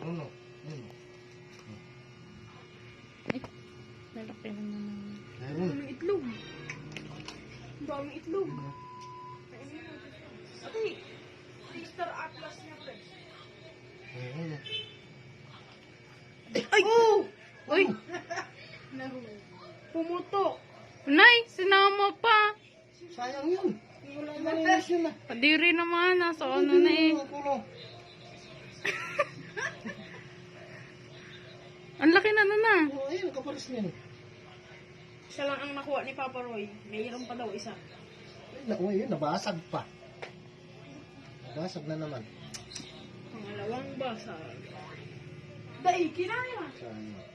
Ano? Ano? Ay, nalaki naman naman. Meron. Ang itlog. Ang daming itlog. Ate, Mr. Atlas niya, pre. Meron. Ay! Oh! Uy! Pumutok. Nay, sinama pa. Sayang yun. Wala na rin yun na. Padiri naman, nasa ano na eh. Ang laki na na na. Oh, ayun, kapalis niyan. Isa lang ang nakuha ni Papa Roy. Mayroon pa daw isa. Ay, naku, yun, nabasag pa. Nabasag na naman. Pangalawang basa. Dahil kinaya. Sayang.